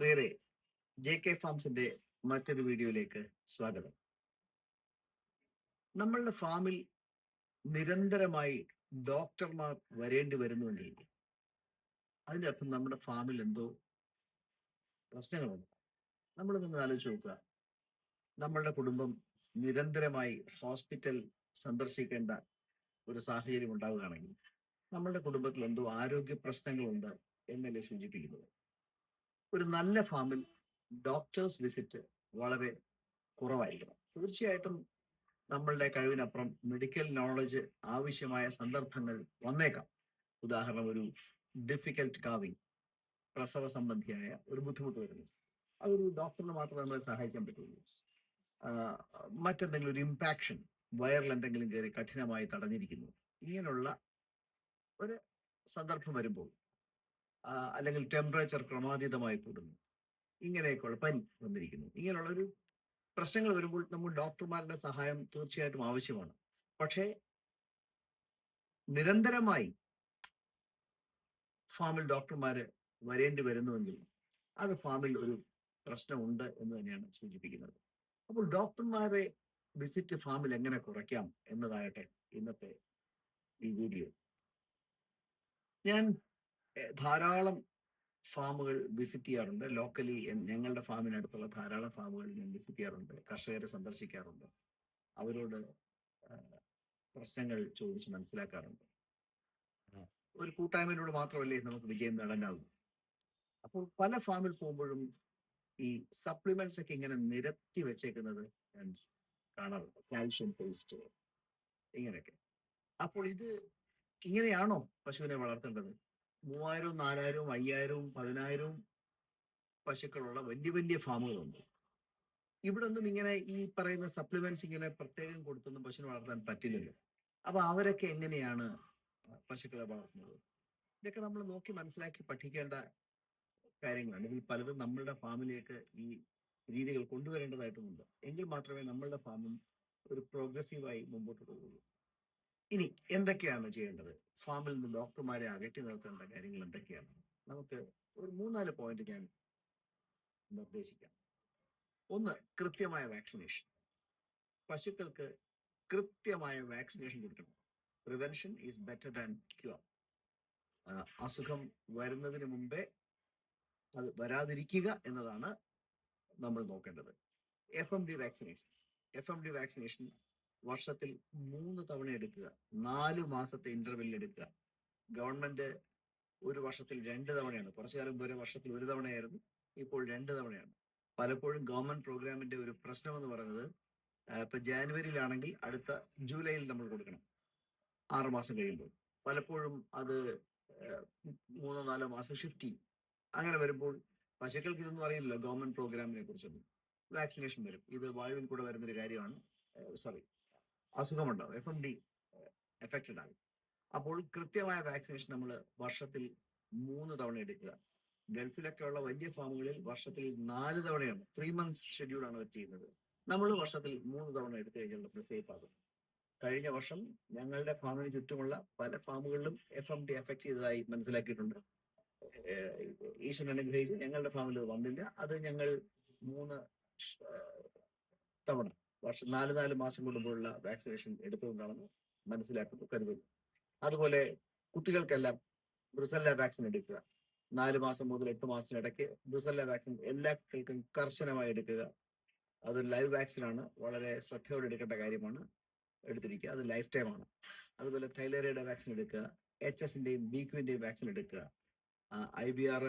പ്രിയരെ J K ഫാംസിന്റെ മറ്റൊരു വീഡിയോയിലേക്ക് സ്വാഗതം. നമ്മളുടെ ഫാമിൽ നിരന്തരമായി ഡോക്ടർമാർ വരേണ്ടി വരുന്നുണ്ട് അതിന്റെ അർത്ഥം നമ്മുടെ ഫാമിൽ എന്തോ പ്രശ്നങ്ങളുണ്ട്. നമ്മൾ നിന്ന് ആലോചിച്ച് നോക്കുക. നമ്മളുടെ കുടുംബം നിരന്തരമായി ഹോസ്പിറ്റൽ സന്ദർശിക്കേണ്ട ഒരു സാഹചര്യം ഉണ്ടാവുകയാണെങ്കിൽ നമ്മളുടെ കുടുംബത്തിൽ എന്തോ ആരോഗ്യ പ്രശ്നങ്ങളുണ്ട് എന്നല്ലേ സൂചിപ്പിക്കുന്നത്? ഒരു നല്ല ഫാമിൽ ഡോക്ടേഴ്സ് വിസിറ്റ് വളരെ കുറവായിരിക്കണം. തീർച്ചയായിട്ടും നമ്മളുടെ കഴിവിനപ്പുറം മെഡിക്കൽ നോളജ് ആവശ്യമായ സന്ദർഭങ്ങൾ വന്നേക്കാം. ഉദാഹരണം ഒരു ഡിഫിക്കൽട്ട് കാവിങ് പ്രസവ സംബന്ധിയായ ഒരു ബുദ്ധിമുട്ട് വരുന്നു. അതൊരു ഡോക്ടറിന് മാത്രമേ നമ്മളെ സഹായിക്കാൻ പറ്റുള്ളൂ. മറ്റെന്തെങ്കിലും ഒരു ഇമ്പാക്ഷൻ വയറിൽ എന്തെങ്കിലും കയറി കഠിനമായി തടഞ്ഞിരിക്കുന്നു. ഇങ്ങനെയുള്ള ഒരു സന്ദർഭം വരുമ്പോൾ അല്ലെങ്കിൽ ടെമ്പറേച്ചർ ക്രമാതീതമായി കൂടുന്നു. ഇങ്ങനെയൊക്കെയുള്ള പനി വന്നിരിക്കുന്നു. ഇങ്ങനെയുള്ള ഒരു പ്രശ്നങ്ങൾ വരുമ്പോൾ നമ്മൾ ഡോക്ടർമാരുടെ സഹായം തീർച്ചയായിട്ടും ആവശ്യമാണ്. പക്ഷേ നിരന്തരമായി ഫാമിൽ ഡോക്ടർമാര് വരേണ്ടി വരുന്നുവെങ്കിൽ അത് ഫാമിൽ ഒരു പ്രശ്നമുണ്ട് എന്ന് തന്നെയാണ് സൂചിപ്പിക്കുന്നത്. അപ്പോൾ ഡോക്ടർമാരെ വിസിറ്റ് ഫാമിൽ എങ്ങനെ കുറയ്ക്കാം എന്നതാകട്ടെ ഇന്നത്തെ ഈ വീഡിയോ. ഞാൻ ധാരാളം ഫാമുകൾ വിസിറ്റ് ചെയ്യാറുണ്ട്. ലോക്കലി ഞങ്ങളുടെ ഫാമിനടുത്തുള്ള ധാരാളം ഫാമുകൾ ഞാൻ വിസിറ്റ് ചെയ്യാറുണ്ട്. കർഷകരെ സന്ദർശിക്കാറുണ്ട്. അവരോട് പ്രശ്നങ്ങൾ ചോദിച്ച് മനസ്സിലാക്കാറുണ്ട്. ഒരു കൂട്ടായ്മയിലൂടെ മാത്രമല്ലേ നമുക്ക് വിജയം നേടാനാകും അപ്പോൾ പല ഫാമിൽ പോകുമ്പോഴും ഈ സപ്ലിമെന്റ്സ് ഒക്കെ ഇങ്ങനെ നിരത്തി വെച്ചേക്കുന്നത് ഞാൻ കാണാറുണ്ട്. കാൽഷ്യം പേസ്റ്റ് ഇങ്ങനെയൊക്കെ. അപ്പോൾ ഇത് ഇങ്ങനെയാണോ പശുവിനെ വളർത്തേണ്ടത്? മൂവായിരവും നാലായിരവും അയ്യായിരവും പതിനായിരവും പശുക്കളുള്ള വലിയ വലിയ ഫാമുകളുണ്ട്. ഇവിടെ ഒന്നും ഇങ്ങനെ ഈ പറയുന്ന സപ്ലിമെന്റ്സ് ഇങ്ങനെ പ്രത്യേകം കൊടുത്തൊന്നും പശുവിനെ വളർത്താൻ പറ്റില്ലല്ലോ. അപ്പൊ അവരൊക്കെ എങ്ങനെയാണ് പശുക്കളെ വളർത്തുന്നത്? ഇതൊക്കെ നമ്മൾ നോക്കി മനസ്സിലാക്കി പഠിക്കേണ്ട കാര്യങ്ങളാണ്. ഇതിൽ പലതും നമ്മളുടെ ഫാമിലേക്ക് ഈ രീതികൾ കൊണ്ടുവരേണ്ടതായിട്ടുമുണ്ട് എങ്കിൽ മാത്രമേ നമ്മളുടെ ഫാമും ഒരു പ്രോഗ്രസീവായി മുമ്പോട്ട് പോകുള്ളൂ ഇനി എന്തൊക്കെയാണ് ചെയ്യേണ്ടത്? ഫാമിൽ നിന്ന് ഡോക്ടർമാരെ അകറ്റി നിർത്തേണ്ട കാര്യങ്ങൾ എന്തൊക്കെയാണ്? നമുക്ക് ഒരു മൂന്നാൽ പോയിന്റ് ഞാൻ നിർദ്ദേശിക്കാം. ഒന്ന് കൃത്യമായ വാക്സിനേഷൻ. പശുക്കൾക്ക് കൃത്യമായ വാക്സിനേഷൻ കൊടുക്കണം. Prevention is better than cure അസുഖം വരുന്നതിന് മുമ്പേ അത് വരാതിരിക്കുക എന്നതാണ് നമ്മൾ നോക്കേണ്ടത്. F M D vaccination F M D vaccination വർഷത്തിൽ മൂന്ന് തവണ എടുക്കുക. നാല് മാസത്തെ ഇന്റർവെല്ലിൽ എടുക്കുക. ഗവൺമെന്റ് ഒരു വർഷത്തിൽ രണ്ട് തവണയാണ്. കുറച്ചു കാലം വരെ വർഷത്തിൽ ഒരു തവണയായിരുന്നു. ഇപ്പോൾ രണ്ട് തവണയാണ്. പലപ്പോഴും ഗവൺമെന്റ് പ്രോഗ്രാമിന്റെ ഒരു പ്രശ്നം എന്ന് പറയുന്നത് ഇപ്പൊ ജാനുവരിയിലാണെങ്കിൽ അടുത്ത ജൂലൈയിൽ നമ്മൾ കൊടുക്കണം. ആറ് മാസം കഴിയുമ്പോൾ. പലപ്പോഴും അത് മൂന്നോ നാലോ മാസം ഷിഫ്റ്റ് ചെയ്യും. അങ്ങനെ വരുമ്പോൾ പശുക്കൾക്ക് ഇതൊന്നും അറിയില്ലല്ലോ ഗവൺമെന്റ് പ്രോഗ്രാമിനെ കുറിച്ചൊന്നും. വാക്സിനേഷൻ വരും. ഇത് വായുവിൽ കൂടെ വരുന്നൊരു കാര്യമാണ്. സോറി അസുഖമുണ്ടാവും. എഫ് എം ഡി എഫക്റ്റഡ് ആകും അപ്പോൾ കൃത്യമായ വാക്സിനേഷൻ നമ്മൾ വർഷത്തിൽ മൂന്ന് തവണ എടുക്കുക. ഗൾഫിലൊക്കെ ഉള്ള വലിയ ഫാമുകളിൽ വർഷത്തിൽ നാല് തവണയാണ് ത്രീ മന്ത്സ് ഷെഡ്യൂൾ ആണ് അവർ ചെയ്യുന്നത്. നമ്മൾ വർഷത്തിൽ മൂന്ന് തവണ എടുത്തു കഴിഞ്ഞാൽ നമ്മൾ സേഫ് ആകും. കഴിഞ്ഞ വർഷം ഞങ്ങളുടെ ഫാമിന് ചുറ്റുമുള്ള പല ഫാമുകളിലും എഫ് എം ഡി എഫക്ട് ചെയ്തതായി മനസ്സിലാക്കിയിട്ടുണ്ട്. ഈശ്വരൻ അനുഗ്രഹിച്ച് ഞങ്ങളുടെ ഫാമിൽ വന്നില്ല. അത് ഞങ്ങൾ മൂന്ന് തവണ വർഷം നാല് നാല് മാസം കൂടുമ്പോഴുള്ള വാക്സിനേഷൻ എടുത്തുകൊണ്ടാണെന്ന് മനസ്സിലാക്കുന്നു കരുതുന്നു. അതുപോലെ കുട്ടികൾക്കെല്ലാം ബ്രുസല്ല വാക്സിൻ എടുക്കുക. നാല് മാസം മുതൽ എട്ട് മാസത്തിനിടയ്ക്ക് ബ്രുസല്ല വാക്സിൻ എല്ലാ കുട്ടികൾക്കും കർശനമായി എടുക്കുക. അത് ലൈവ് വാക്സിൻ ആണ്. വളരെ ശ്രദ്ധയോടെ എടുക്കേണ്ട കാര്യമാണ് എടുത്തിരിക്കുക. അത് ലൈഫ് ടൈം ആണ്. അതുപോലെ തൈലേറിയയുടെ വാക്സിൻ എടുക്കുക. എച്ച് എസിന്റെയും ബിക്യുവിന്റെയും വാക്സിൻ എടുക്കുക. ഐ ബി ആർ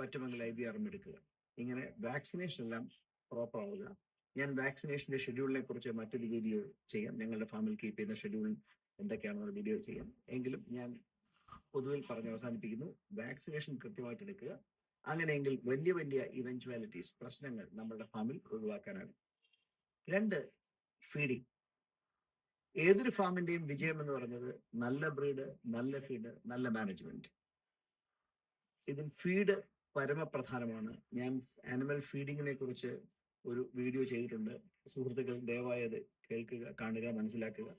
പറ്റുമെങ്കിൽ ഐ ബി ആറും എടുക്കുക. ഇങ്ങനെ വാക്സിനേഷൻ എല്ലാം പ്രോപ്പർ ആവുക. ഞാൻ വാക്സിനേഷന്റെ ഷെഡ്യൂളിനെ കുറിച്ച് മറ്റൊരു വീഡിയോ ചെയ്യാം. ഞങ്ങളുടെ ഫാമിൽ കീപ്പ് ചെയ്യുന്ന ഷെഡ്യൂൾ എന്തൊക്കെയാണെന്ന് വീഡിയോ ചെയ്യാം. എങ്കിലും ഞാൻ പൊതുവിൽ പറഞ്ഞ് അവസാനിപ്പിക്കുന്നു. വാക്സിനേഷൻ കൃത്യമായിട്ട് എടുക്കുക. അങ്ങനെയെങ്കിൽ വലിയ വലിയ ഇവൻച്വാലിറ്റീസ് പ്രശ്നങ്ങൾ നമ്മളുടെ ഫാമിൽ ഒഴിവാക്കാനാണ്. രണ്ട് ഫീഡിങ് ഏതൊരു ഫാമിന്റെയും വിജയം എന്ന് പറയുന്നത് നല്ല ബ്രീഡ് നല്ല ഫീഡ് നല്ല മാനേജ്മെന്റ് ഇതിൽ ഫീഡ് പരമപ്രധാനമാണ്. ഞാൻ ആനിമൽ ഫീഡിങ്ങിനെ കുറിച്ച് ഒരു വീഡിയോ ചെയ്തിട്ടുണ്ട്. സുഹൃത്തുക്കൾ ദയവായി അത് കേൾക്കുക കാണുക മനസ്സിലാക്കുക.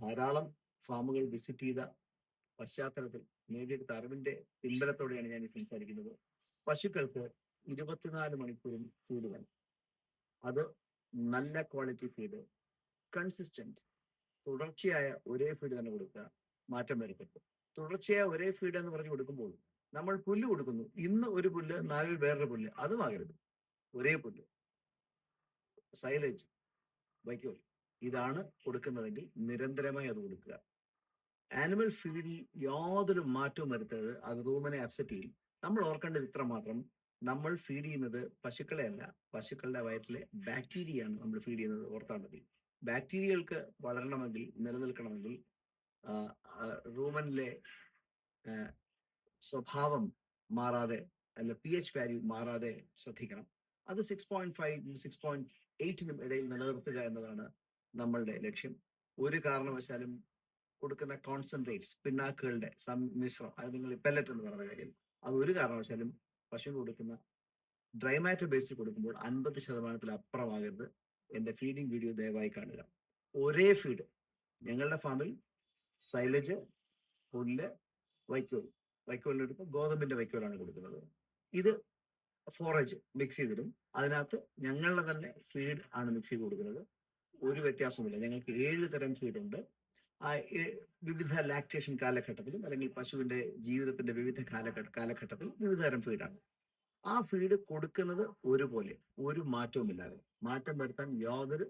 ധാരാളം ഫാമുകൾ വിസിറ്റ് ചെയ്ത പശ്ചാത്തലത്തിൽ നേടിയെടുത്ത അറിവിന്റെ പിൻബലത്തോടെയാണ് ഞാൻ സംസാരിക്കുന്നത്. പശുക്കൾക്ക് ഇരുപത്തിനാല് മണിക്കൂറും ഫീഡ് വേണം. അത് നല്ല ക്വാളിറ്റി ഫീഡ് കൺസിസ്റ്റന്റ് തുടർച്ചയായ ഒരേ ഫീഡ് തന്നെ കൊടുക്കുക. മാറ്റം വരുത്തരുത്. തുടർച്ചയായ ഒരേ ഫീഡ് എന്ന് പറഞ്ഞ് കൊടുക്കുമ്പോൾ നമ്മൾ പുല്ല് കൊടുക്കുന്നു. ഇന്ന് ഒരു പുല്ല് നാലിൽ വേറൊരു പുല്ല് അതുമാകരുത് ഒരേ പുല്ല്. സൈലേജ് വൈക്കോൽ ഇതാണ് കൊടുക്കുന്നതെങ്കിൽ നിരന്തരമായി അത് കൊടുക്കുക. ആനിമൽ ഫീഡിൽ യാതൊരു മാറ്റവും വരുത്തരുത്. അത് റൂമിനെ അപ്സെറ്റ് ചെയ്യും. നമ്മൾ ഓർക്കേണ്ടത് ഇത്ര മാത്രം. നമ്മൾ ഫീഡ് ചെയ്യുന്നത് പശുക്കളെ അല്ല. പശുക്കളുടെ വയറ്റിലെ ബാക്ടീരിയയാണ് നമ്മൾ ഫീഡ് ചെയ്യുന്നത്. ഓർത്താൽ മതി. ബാക്ടീരിയകൾക്ക് വളരണമെങ്കിൽ നിലനിൽക്കണമെങ്കിൽ റൂമനിലെ സ്വഭാവം മാറാതെ അല്ല പി എച്ച് വാല്യൂ മാറാതെ ശ്രദ്ധിക്കണം. അത് six point five six point എയ്റ്റിനും ഇടയിൽ നിലനിർത്തുക എന്നതാണ് നമ്മളുടെ ലക്ഷ്യം. ഒരു കാരണവശാലും കൊടുക്കുന്ന കോൺസെൻട്രേറ്റ്സ് പിണ്ണാക്കുകളുടെ സമ്മിശ്രം അത് നിങ്ങൾ പെല്ലറ്റ് എന്ന് പറഞ്ഞ കാര്യം അത് ഒരു കാരണവശാലും പശു കൊടുക്കുന്ന ഡ്രൈ മാറ്റർ ബേസിൽ കൊടുക്കുമ്പോൾ അൻപത് ശതമാനത്തിൽ അപ്പുറമാകരുത്. എന്റെ ഫീഡിംഗ് വീഡിയോ ദയവായി കാണുക. ഒരേ ഫീഡ് ഞങ്ങളുടെ ഫാമിൽ സൈലജ് പുല്ല് വൈക്കോൽ. വൈക്കോലിനെടുത്ത് ഗോതമ്പിന്റെ വൈക്കോലാണ് കൊടുക്കുന്നത്. ഇത് ഫോറേജ് മിക്സ് ചെയ്തിടും. അതിനകത്ത് ഞങ്ങളുടെ തന്നെ ഫീഡ് ആണ് മിക്സ് ചെയ്ത് കൊടുക്കുന്നത്. ഒരു വ്യത്യാസവുമില്ല. ഞങ്ങൾക്ക് ഏഴ് തരം ഫീഡ് ഉണ്ട്. ആ വിവിധ ലാക്ടേഷൻ കാലഘട്ടത്തിലും അല്ലെങ്കിൽ പശുവിന്റെ ജീവിതത്തിന്റെ വിവിധ കാലഘട്ട കാലഘട്ടത്തിൽ വിവിധ തരം ഫീഡാണ് ആ ഫീഡ് കൊടുക്കുന്നത് ഒരുപോലെ ഒരു മാറ്റവുമില്ലാതെ. മാറ്റം വരുത്താൻ യാതൊരു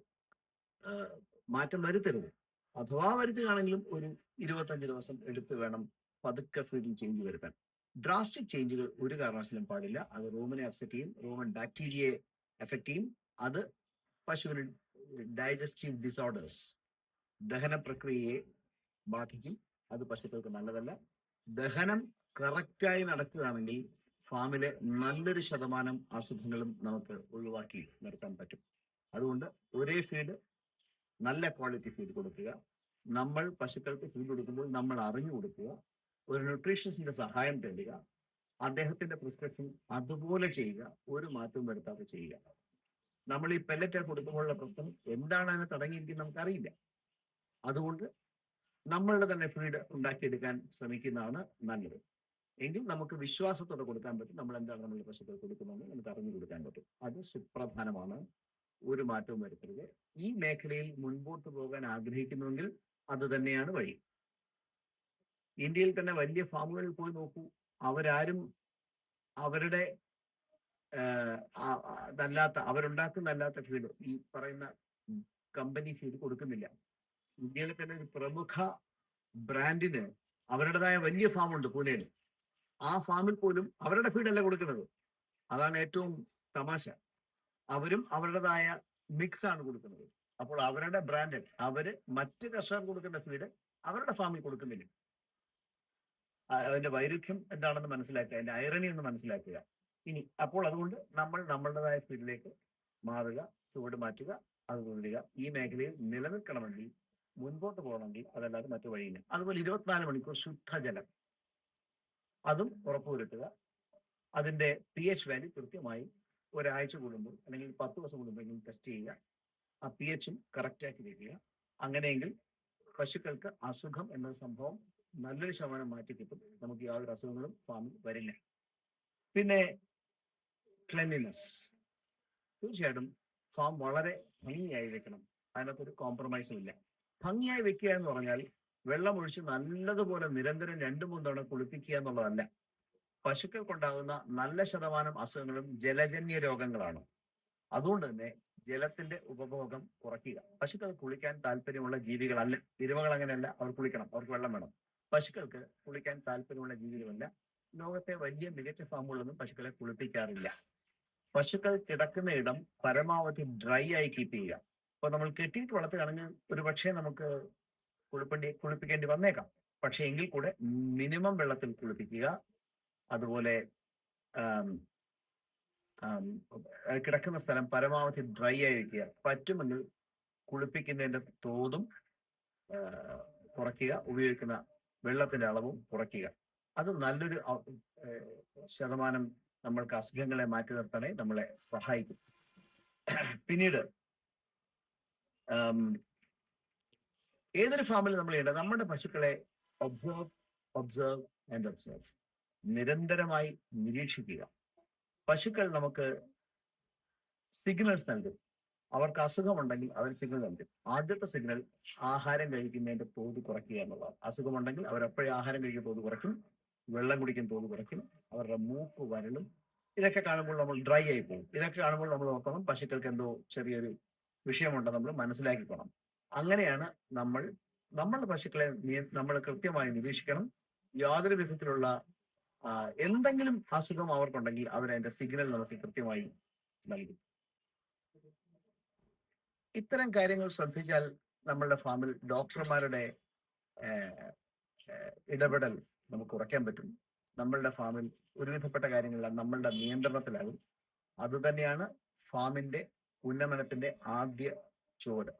മാറ്റം വരുത്തരുത്. അഥവാ വരുത്തുകയാണെങ്കിലും ഒരു ഇരുപത്തഞ്ച് ദിവസം എടുത്ത് വേണം പതുക്കെ ഫീഡിൽ ചേഞ്ച് വരുത്താൻ. ഡ്രാസ്റ്റിക് ചേഞ്ചുകൾ ഒരു കാരണവശാലും പാടില്ല. അത് റൂമിനെ അപ്സെറ്റ് ചെയ്യും. റൂമൻ ബാക്ടീരിയയെ എഫക്ട് ചെയ്യും. അത് പശുവിന് ഡൈജസ്റ്റീവ് ഡിസോർഡേഴ്സ് ദഹന പ്രക്രിയയെ ബാധിക്കും. അത് പശുക്കൾക്ക് നല്ലതല്ല. ദഹനം കറക്റ്റായി നടക്കുകയാണെങ്കിൽ ഫാമിലെ നല്ലൊരു ശതമാനം അസുഖങ്ങളും നമുക്ക് ഒഴിവാക്കി നിർത്താൻ പറ്റും. അതുകൊണ്ട് ഒരേ ഫീഡ് നല്ല ക്വാളിറ്റി ഫീഡ് കൊടുക്കുക. നമ്മൾ പശുക്കൾക്ക് ഫീഡ് കൊടുക്കുമ്പോൾ നമ്മൾ അറിഞ്ഞു കൊടുക്കുക. ഒരു ന്യൂട്രീഷ്യസിന്റെ സഹായം തേടുക അദ്ദേഹത്തിന്റെ പ്രിസ്ക്രിപ്ഷൻ അതുപോലെ ചെയ്യുക ഒരു മാറ്റവും വരുത്താതെ ചെയ്യുക. നമ്മൾ ഈ പെല്ലറ്റ് കൊടുക്കുമ്പോഴുള്ള പ്രശ്നം എന്താണ് അതിനെ തടങ്ങിയിരിക്കുന്നത് നമുക്കറിയില്ല. അതുകൊണ്ട് നമ്മളുടെ തന്നെ ഫീഡ് ഉണ്ടാക്കിയെടുക്കാൻ ശ്രമിക്കുന്നതാണ് നല്ലത്. എങ്കിൽ നമുക്ക് വിശ്വാസത്തോടെ കൊടുക്കാൻ പറ്റും. നമ്മൾ എന്താണ് നമ്മളുടെ പശുക്കൾ കൊടുക്കുന്നതെന്ന് നമുക്ക് അറിഞ്ഞു കൊടുക്കാൻ പറ്റും. അത് സുപ്രധാനമാണ്. ഒരു മാറ്റവും വരുത്തരുത്. ഈ മേഖലയിൽ മുൻപോട്ട് പോകാൻ ആഗ്രഹിക്കുന്നുവെങ്കിൽ അത് തന്നെയാണ് വഴി. ഇന്ത്യയിൽ തന്നെ വലിയ ഫാമുകളിൽ പോയി നോക്കൂ. അവരാരും അവരുടെ നല്ലാത്ത അവരുണ്ടാക്കുന്നല്ലാത്ത അല്ലാത്ത ഫീഡ് ഈ പറയുന്ന കമ്പനി ഫീഡ് കൊടുക്കുന്നില്ല. ഇന്ത്യയിലെ തന്നെ ഒരു പ്രമുഖ ബ്രാൻഡിന് അവരുടേതായ വലിയ ഫാമുണ്ട് പൂനെയിൽ. ആ ഫാമിൽ പോലും അവരുടെ ഫീഡല്ല കൊടുക്കുന്നത്. അതാണ് ഏറ്റവും തമാശ. അവരും അവരുടേതായ മിക്സ് ആണ് കൊടുക്കുന്നത്. അപ്പോൾ അവരുടെ ബ്രാൻഡ് അവർ മറ്റ് കർഷകർ കൊടുക്കുന്ന ഫീഡ് അവരുടെ ഫാമിൽ കൊടുക്കുന്നില്ല. അതിന്റെ വൈരുദ്ധ്യം എന്താണെന്ന് മനസ്സിലാക്കുക അതിന്റെ ഐറണി എന്ന് മനസ്സിലാക്കുക. ഇനി അപ്പോൾ അതുകൊണ്ട് നമ്മൾ നമ്മളുടേതായ ഫീൽഡിലേക്ക് മാറുക ചുവട് മാറ്റുക അത് തുടരുക ഈ മേഖലയിൽ നിലനിൽക്കണമെങ്കിൽ മുൻപോട്ട് പോകണമെങ്കിൽ അതല്ലാതെ മറ്റു വഴിയില്ല. അതുപോലെ ഇരുപത്തിനാല് മണിക്കൂർ ശുദ്ധജലം. അതും ഉറപ്പുവരുത്തുക. അതിന്റെ പി എച്ച് വാല്യൂ കൃത്യമായി ഒരാഴ്ച കൂടുമ്പോൾ അല്ലെങ്കിൽ പത്ത് ദിവസം കൂടുമ്പോഴെങ്കിലും ടെസ്റ്റ് ചെയ്യുക. ആ പി എച്ചും കറക്റ്റാക്കി വയ്ക്കുക. അങ്ങനെയെങ്കിൽ പശുക്കൾക്ക് അസുഖം എന്ന സംഭവം നല്ലൊരു ശതമാനം മാറ്റി കിട്ടും. നമുക്ക് യാതൊരു അസുഖങ്ങളും ഫാമിൽ വരില്ല. പിന്നെ ക്ലെൻലിനെസ് തീർച്ചയായിട്ടും ഫാം വളരെ ഭംഗിയായി വെക്കണം. അതിനകത്തൊരു കോംപ്രമൈസും ഇല്ല. ഭംഗിയായി വെക്കുക എന്ന് പറഞ്ഞാൽ വെള്ളമൊഴിച്ച് നല്ലതുപോലെ നിരന്തരം രണ്ടു മൂന്ന് തവണ കുളിപ്പിക്കുക എന്നുള്ളതല്ല. പശുക്കൾക്കുണ്ടാകുന്ന നല്ല ശതമാനം അസുഖങ്ങളും ജലജന്യ രോഗങ്ങളാണ്. അതുകൊണ്ട് തന്നെ ജലത്തിന്റെ ഉപഭോഗം കുറയ്ക്കുക. പശുക്കൾ കുളിക്കാൻ താല്പര്യമുള്ള ജീവികളല്ല. എരുമകൾ അങ്ങനെയല്ല അവർ കുളിക്കണം. അവർക്ക് വെള്ളം വേണം. പശുക്കൾക്ക് കുളിക്കാൻ താല്പര്യമുള്ള ജീവികളുമല്ല ലോകത്തെ വലിയ മികച്ച ഫാമുകളൊന്നും പശുക്കളെ കുളിപ്പിക്കാറില്ല. പശുക്കൾ കിടക്കുന്ന ഇടം പരമാവധി ഡ്രൈ ആയി കീപ്പ് ചെയ്യുക. അപ്പൊ നമ്മൾ കെട്ടിയിട്ട് വളർത്തുകയാണെങ്കിൽ ഒരു പക്ഷേ നമുക്ക് കുളിപ്പണ്ടി കുളിപ്പിക്കേണ്ടി വന്നേക്കാം. പക്ഷെ എങ്കിൽ കൂടെ മിനിമം വെള്ളത്തിൽ കുളിപ്പിക്കുക. അതുപോലെ കിടക്കുന്ന സ്ഥലം പരമാവധി ഡ്രൈ ആയി വെക്കുക. പറ്റുമെങ്കിൽ കുളിപ്പിക്കുന്നതിന്റെ തോതും കുറയ്ക്കുക. ഉപയോഗിക്കുന്ന വെള്ളത്തിന്റെ അളവും കുറയ്ക്കുക. അത് നല്ലൊരു ശതമാനം നമ്മൾക്ക് അസുഖങ്ങളെ മാറ്റി നിർത്താനേ നമ്മളെ സഹായിക്കും. പിന്നീട് ഏതൊരു ഫാമിൽ നമ്മൾ ചെയ്യേണ്ടത്? നമ്മുടെ പശുക്കളെ ഒബ്സർവ് ഒബ്സർവ് ആൻഡ് ഒബ്സർവ് നിരന്തരമായി നിരീക്ഷിക്കുക. പശുക്കൾ നമുക്ക് സിഗ്നൽസ് നൽകും. അവർക്ക് അസുഖമുണ്ടെങ്കിൽ അവർ സിഗ്നൽ നൽകും. ആദ്യത്തെ സിഗ്നൽ ആഹാരം കഴിക്കുന്നതിന്റെ തോത് കുറയ്ക്കുക എന്നുള്ളതാണ്. അസുഖമുണ്ടെങ്കിൽ അവർ എപ്പോഴും ആഹാരം കഴിക്കുന്ന തോത് കുറയ്ക്കും വെള്ളം കുടിക്കുന്ന തോത് കുറയ്ക്കും അവരുടെ മൂക്ക് വരളും. ഇതൊക്കെ കാണുമ്പോൾ നമ്മൾ ഡ്രൈ ആയി പോകും. ഇതൊക്കെ കാണുമ്പോൾ നമ്മൾ നോക്കണം പശുക്കൾക്ക് എന്തോ ചെറിയൊരു വിഷയമുണ്ട് നമ്മൾ മനസ്സിലാക്കിക്കണം. അങ്ങനെയാണ് നമ്മൾ നമ്മളുടെ പശുക്കളെ നമ്മൾ കൃത്യമായി നിരീക്ഷിക്കണം. യാതൊരു വിധത്തിലുള്ള എന്തെങ്കിലും അസുഖം അവർക്കുണ്ടെങ്കിൽ അവരതിന്റെ സിഗ്നൽ നമുക്ക് കൃത്യമായി നൽകും. ഇത്തരം കാര്യങ്ങൾ ശ്രദ്ധിച്ചാൽ നമ്മളുടെ ഫാമിൽ ഡോക്ടർമാരുടെ ഇടപെടൽ നമുക്ക് കുറയ്ക്കാൻ പറ്റും. നമ്മളുടെ ഫാമിൽ ഒരുവിധപ്പെട്ട കാര്യങ്ങളെല്ലാം നമ്മളുടെ നിയന്ത്രണത്തിലാകും. അതുതന്നെയാണ് ഫാമിന്റെ ഉന്നമനത്തിന്റെ ആദ്യ ചുവട്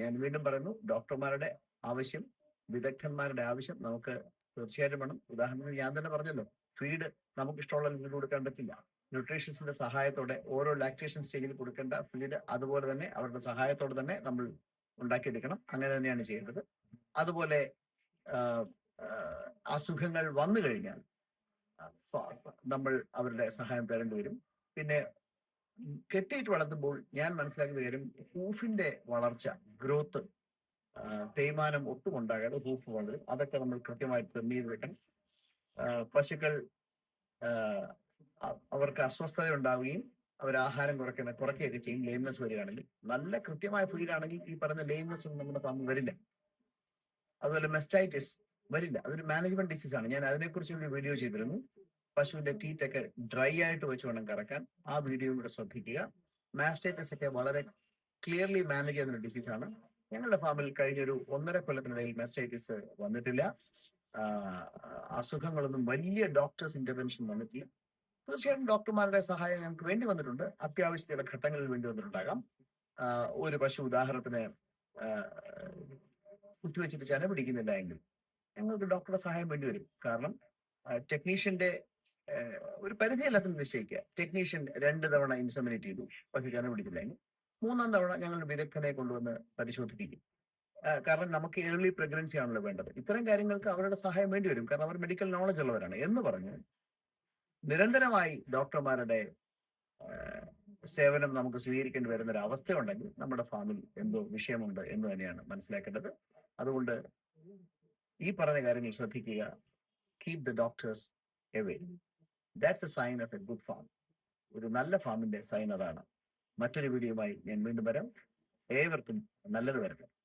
ഞാൻ വീണ്ടും പറയുന്നു ഡോക്ടർമാരുടെ ആവശ്യം വിദഗ്ധന്മാരുടെ ആവശ്യം നമുക്ക് തീർച്ചയായിട്ടും വേണം. ഉദാഹരണത്തിന് ഞാൻ തന്നെ പറഞ്ഞല്ലോ ഫീഡ് നമുക്ക് ഇഷ്ടമുള്ള രീതിയിൽ കൊടുക്കാൻ പറ്റില്ല. ന്യൂട്രീഷ്യൻസിന്റെ സഹായത്തോടെ ഓരോ ലാക്ടേഷൻ സ്റ്റേജിൽ കൊടുക്കേണ്ട ഫീഡ് അതുപോലെ തന്നെ അവരുടെ സഹായത്തോടെ തന്നെ നമ്മൾ ഉണ്ടാക്കിയെടുക്കണം. അങ്ങനെ തന്നെയാണ് ചെയ്യേണ്ടത്. അതുപോലെ അസുഖങ്ങൾ വന്നു കഴിഞ്ഞാൽ നമ്മൾ അവരുടെ സഹായം തേടേണ്ടി വരും. പിന്നെ കെട്ടിയിട്ട് വളർത്തുമ്പോൾ ഞാൻ മനസ്സിലാക്കുന്ന കാര്യം ഹൂഫിന്റെ വളർച്ച ഗ്രോത്ത് തേയ്മാനം ഒട്ടും ഉണ്ടാകാതെ ഹൂഫ് വളരും. അതൊക്കെ നമ്മൾ കൃത്യമായിട്ട് ആ, പശുക്കൾ അവർക്ക് അസ്വസ്ഥത ഉണ്ടാവുകയും അവർ ആഹാരം കുറയ്ക്കുന്ന കുറയ്ക്കുകയൊക്കെ ചെയ്യും ലെയിംനെസ് വരികയാണെങ്കിൽ. നല്ല കൃത്യമായ ഫുഡ് ആണെങ്കിൽ ഈ പറഞ്ഞ ലെയിംനെസ് ഒന്നും നമ്മുടെ ഫാമിൽ വരില്ല. അതുപോലെ മെസ്റ്റൈറ്റിസ് വരില്ല. അതൊരു മാനേജ്മെന്റ് ഡിസീസ് ആണ്. ഞാൻ അതിനെക്കുറിച്ച് ഒരു വീഡിയോ ചെയ്തിരുന്നു. പശുവിന്റെ ടീറ്റ് ഒക്കെ ഡ്രൈ ആയിട്ട് വെച്ച് വേണം കറക്കാൻ. ആ വീഡിയോ കൂടെ ശ്രദ്ധിക്കുക. മാസ്റ്റൈറ്റിസ് ഒക്കെ വളരെ ക്ലിയർലി മാനേജ് ചെയ്യുന്ന ഒരു ഡിസീസ് ആണ്. ഞങ്ങളുടെ ഫാമിൽ കഴിഞ്ഞ ഒരു ഒന്നര കൊല്ലത്തിനിടയിൽ മെസ്റ്റൈറ്റിസ് വന്നിട്ടില്ല. അസുഖങ്ങളൊന്നും വലിയ ഡോക്ടേഴ്സ് ഇന്റർവെൻഷൻ വന്നിട്ടില്ല. തീർച്ചയായും ഡോക്ടർമാരുടെ സഹായം ഞങ്ങൾക്ക് വേണ്ടി വന്നിട്ടുണ്ട്. അത്യാവശ്യ ചില ഘട്ടങ്ങളിൽ വേണ്ടി വന്നിട്ടുണ്ടാകാം. ഒരു പശു ഉദാഹരണത്തിന് കുത്തിവെച്ചിട്ട് ചന പിടിക്കുന്നില്ല എങ്കിൽ ഞങ്ങൾക്ക് ഡോക്ടറുടെ സഹായം വേണ്ടി വരും. കാരണം ടെക്നീഷ്യന്റെ ഒരു പരിധിയല്ലാത്ത നിശ്ചയിക്കുക. ടെക്നീഷ്യൻ രണ്ട് തവണ ഇൻസമിനേറ്റ് ചെയ്തു പക്ഷെ ചന പിടിച്ചില്ലെങ്കിൽ മൂന്നാം തവണ ഞങ്ങൾ വിദഗ്ധനെ കൊണ്ടുവന്ന് പരിശോധിപ്പിക്കും. കാരണം നമുക്ക് ഏർലി പ്രഗ്നൻസി ആണല്ലോ വേണ്ടത്. ഇത്തരം കാര്യങ്ങൾക്ക് അവരുടെ സഹായം വേണ്ടി വരും. കാരണം അവർ മെഡിക്കൽ നോളജ് ഉള്ളവരാണ്. എന്ന് പറഞ്ഞ് നിരന്തരമായി ഡോക്ടർമാരുടെ സേവനം നമുക്ക് സ്വീകരിക്കേണ്ടി വരുന്ന ഒരു അവസ്ഥ ഉണ്ടെങ്കിൽ നമ്മുടെ ഫാമിൽ എന്തോ വിഷയമുണ്ട് എന്ന് തന്നെയാണ് മനസ്സിലാക്കേണ്ടത്. അതുകൊണ്ട് ഈ പറഞ്ഞ കാര്യങ്ങൾ ശ്രദ്ധിക്കുക. Keep the doctors away that's a sign of a good farm ഒരു നല്ല ഫാമിന്റെ സൈൻ അതാണ്. മറ്റൊരു വീഡിയോയുമായി ഞാൻ വീണ്ടും വരാം. ഏവർക്കും നല്ലത് വരട്ടെ.